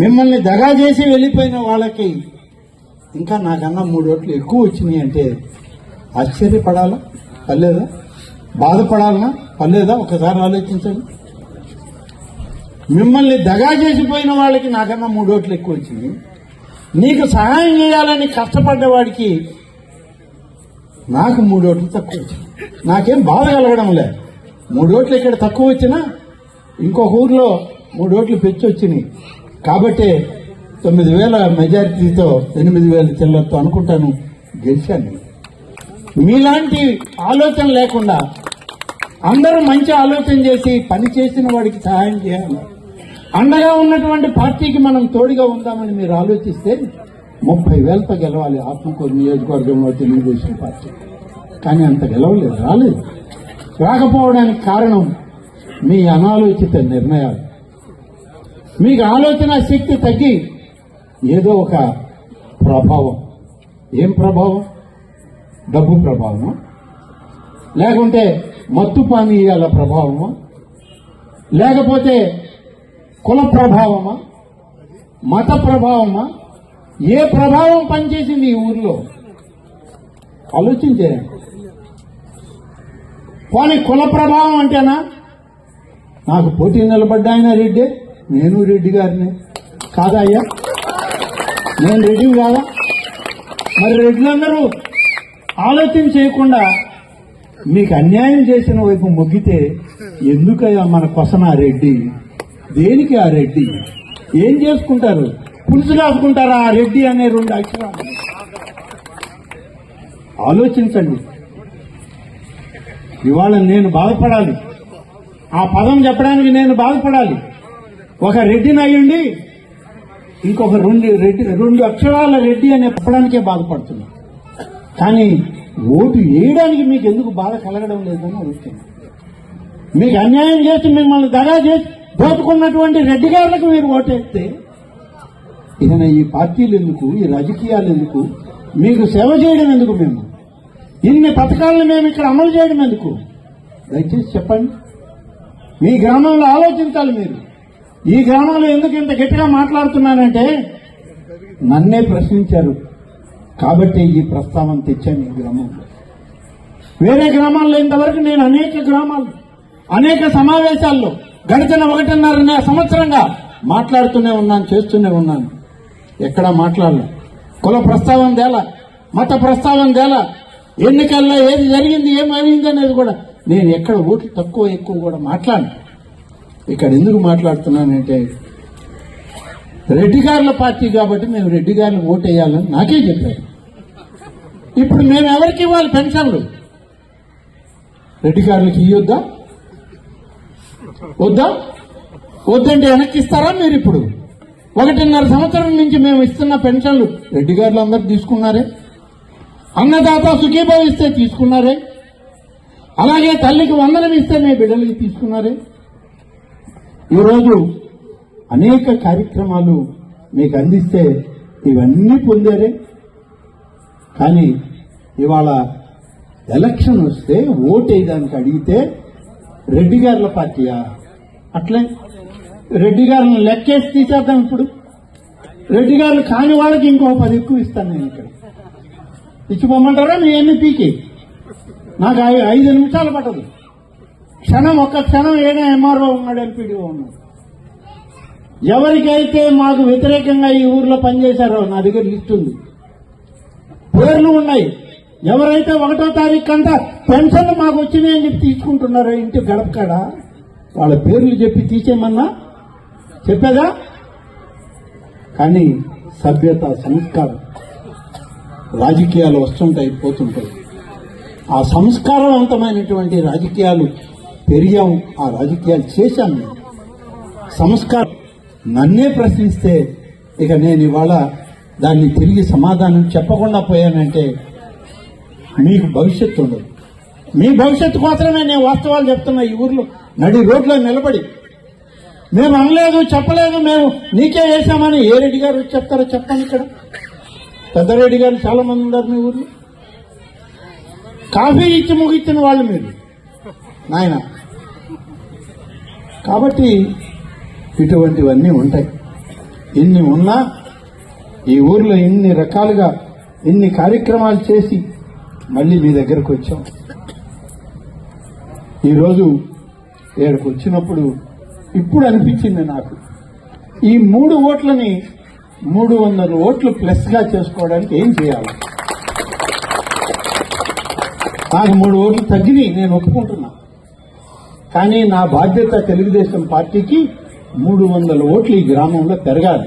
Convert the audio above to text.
మిమ్మల్ని దగా చేసి వెళ్ళిపోయిన వాళ్ళకి ఇంకా నాకన్నా మూడు ఓట్లు ఎక్కువ వచ్చినాయి అంటే ఆశ్చర్యపడాలా? పర్లేదా? బాధపడాలనా పర్లేదా? ఒకసారి ఆలోచించండి. మిమ్మల్ని దగా చేసిపోయిన వాళ్ళకి నాకన్నా మూడు ఓట్లు ఎక్కువ వచ్చింది నీకు సహాయం చేయాలని కష్టపడ్డ వాడికి నాకు మూడు ఓట్లు తక్కువ వచ్చింది నాకేం బాధ కలగడం లే. మూడు ఓట్లు ఇక్కడ తక్కువ వచ్చినా ఇంకొక ఊర్లో మూడు ఓట్లు పెంచి వచ్చినాయి. కాబట్టే తొమ్మిది వేల మెజారిటీతో ఎనిమిది వేల చిల్లరతో అనుకుంటాను గెలిచాను. మీలాంటి ఆలోచన లేకుండా అందరూ మంచి ఆలోచన చేసి పని చేసిన వాడికి సహాయం చేయాలి. అండగా ఉన్నటువంటి పార్టీకి మనం తోడుగా ఉందామని మీరు ఆలోచిస్తే ముప్పై వేలతో గెలవాలి. ఆత్మకూరు నియోజకవర్గంలో తెలుగుదేశం పార్టీ. కానీ అంత గెలవలేదు రాలేదు. రాకపోవడానికి కారణం మీ అనాలోచిత నిర్ణయాలు. మీకు ఆలోచన శక్తి తగ్గి ఏదో ఒక ప్రభావం. ఏం ప్రభావం? డబ్బు ప్రభావమా? లేకుంటే మత్తు పానీయాల ప్రభావమా? లేకపోతే కుల ప్రభావమా? మత ప్రభావమా? ఏ ప్రభావం పనిచేసింది ఈ ఊర్లో? ఆలోచించే. పోనీ కుల ప్రభావం అంటేనా? నాకు పోటీ నిలబడ్డాయన రెడ్డి. నేను రెడ్డి గారిని కాదా అయ్యా? నేను రెడ్డి కాదా? మరి రెడ్లందరూ ఆలోచన చేయకుండా మీకు అన్యాయం చేసిన వైపు మొగ్గితే ఎందుకయ్యా మన కొసన ఆ రెడ్డి? దేనికి ఆ రెడ్డి? ఏం చేసుకుంటారు? పులుసు రాసుకుంటారా ఆ రెడ్డి అనే రెండు అక్షరాలు? ఆలోచించండి. ఇవాళ నేను బాధపడాలి. ఆ పదం చెప్పడానికి నేను బాధపడాలి. ఒక రెడ్డిని అయ్యండి ఇంకొక రెండు రెడ్డి రెండు అక్షరాల రెడ్డి అని చెప్పడానికే బాధపడుతున్నా. కానీ ఓటు వేయడానికి మీకు ఎందుకు బాధ కలగడం లేదని అడుగుతున్నా. మీకు అన్యాయం చేసి మిమ్మల్ని దగా చేసి దోచుకున్నటువంటి రెడ్డి గారులకు మీరు ఓటేస్తే ఇక ఈ పార్టీలు ఎందుకు ఈ రాజకీయాలు ఎందుకు మీకు సేవ చేయడం ఎందుకు మేము? ఇన్ని పథకాలను మేము ఇక్కడ అమలు చేయడం ఎందుకు? దయచేసి చెప్పండి. మీ గ్రామంలో ఆలోచించాలి మీరు. ఈ గ్రామంలో ఎందుకు ఇంత గట్టిగా మాట్లాడుతున్నానంటే నన్నే ప్రశ్నించారు. కాబట్టి ఈ ప్రస్తావన తెచ్చాను ఈ గ్రామంలో. వేరే గ్రామాల్లో ఇంతవరకు నేను అనేక గ్రామాలు అనేక సమావేశాల్లో గడిచిన ఒకటిన్నర సంవత్సరంగా మాట్లాడుతూనే ఉన్నాను చేస్తూనే ఉన్నాను. ఎక్కడా మాట్లాడలే. కుల ప్రస్తావన దేలా మత ప్రస్తావన దేలా ఎన్నికల్లో ఏది జరిగింది ఏమైంది అనేది కూడా నేను ఎక్కడ ఓట్లు తక్కువ ఎక్కువ కూడా మాట్లాడను. ఇక్కడ ఎందుకు మాట్లాడుతున్నానంటే రెడ్డి గారుల పార్టీ కాబట్టి మేము రెడ్డి గారిని ఓటు వేయాలని నాకే చెప్పారు. ఇప్పుడు మేము ఎవరికి ఇవ్వాలి పెన్షన్లు? రెడ్డి గారులకి ఇవ్వద్దా వద్దా? వద్దంటే వెనక్కి ఇస్తారా మీరు ఇప్పుడు? ఒకటిన్నర సంవత్సరం నుంచి మేము ఇస్తున్న పెన్షన్లు రెడ్డి గారులు అందరు తీసుకున్నారే? అన్నదాత సుఖీభావిస్తే తీసుకున్నారే? అలాగే తల్లికి వందనం ఇస్తే మీ బిడ్డలకి తీసుకున్నారే? ఈరోజు అనేక కార్యక్రమాలు మీకు అందిస్తే ఇవన్నీ పొందారే. కానీ ఇవాళ ఎలక్షన్ వస్తే ఓటు అడిగితే రెడ్డి గారుల పార్టీయా? అట్లే. రెడ్డి గారిని లెక్కేసి తీసేద్దాం ఇప్పుడు. రెడ్డి గారు కాని వాళ్ళకి ఇంకో పది ఎక్కువ ఇస్తాను నేను ఇక్కడ. ఇచ్చిపోమంటారా మీ ఎన్ని పీకి నాకు ఐ- ఐదు నిమిషాలు పట్టదు. క్షణం ఒక క్షణం ఏదో ఎంఆర్ఓ ఉన్నాడు ఎంపీడీఓ ఉన్నాడు. ఎవరికైతే మాకు వ్యతిరేకంగా ఈ ఊర్లో పనిచేశారో నా దగ్గర లిస్ట్ ఉంది. పేర్లు ఉన్నాయి. ఎవరైతే ఒకటో తారీఖు కంట పెన్షన్ మాకు వచ్చినాయని చెప్పి తీసుకుంటున్నారో ఇంటి గడపకాడ వాళ్ళ పేర్లు చెప్పి తీసేయమన్నా? చెప్పేదా? కానీ సభ్యత సంస్కారం రాజకీయాలు వస్తుంటాయి పోతుంటాయి. ఆ సంస్కారవంతమైనటువంటి రాజకీయాలు పెరిగాం ఆ రాజకీయాలు చేశాం సంస్కారం నన్నే ప్రశ్నిస్తే ఇక నేను ఇవాళ దాన్ని తిరిగి సమాధానం చెప్పకుండా పోయానంటే మీకు భవిష్యత్తు ఉండదు. మీ భవిష్యత్తు కోసమే నేను వాస్తవాలు చెప్తున్నా ఈ ఊర్లో. నడి రోడ్లో నిలబడి. మేము అనలేదు చెప్పలేదు మేము నీకే వేసామని ఏ రెడ్డి గారు చెప్తారో చెప్పండి ఇక్కడ. పెద్దరెడ్డి గారు చాలా మంది ఉన్నారు మీ ఊర్లో. కాఫీ ఇచ్చి ముగించిన వాళ్ళు మీరు. నాయన కాబట్టి ఇటువంటివన్నీ ఉంటాయి. ఇన్ని ఉన్నా ఈ ఊర్లో ఇన్ని రకాలుగా ఇన్ని కార్యక్రమాలు చేసి మళ్ళీ మీ దగ్గరకు వచ్చాం. ఈరోజు ఇక్కడికి వచ్చినప్పుడు ఇప్పుడు అనిపించింది నాకు. ఈ మూడు ఓట్లని మూడు వందల ఓట్లు ప్లస్గా చేసుకోవడానికి ఏం చేయాలి? నాకు మూడు ఓట్లు తగ్గినాయి నేను ఒప్పుకుంటున్నాను కానీ నా బాధ్యత తెలుగుదేశం పార్టీకి మూడు వందల ఓట్లు ఈ గ్రామంలో పెరగాలి.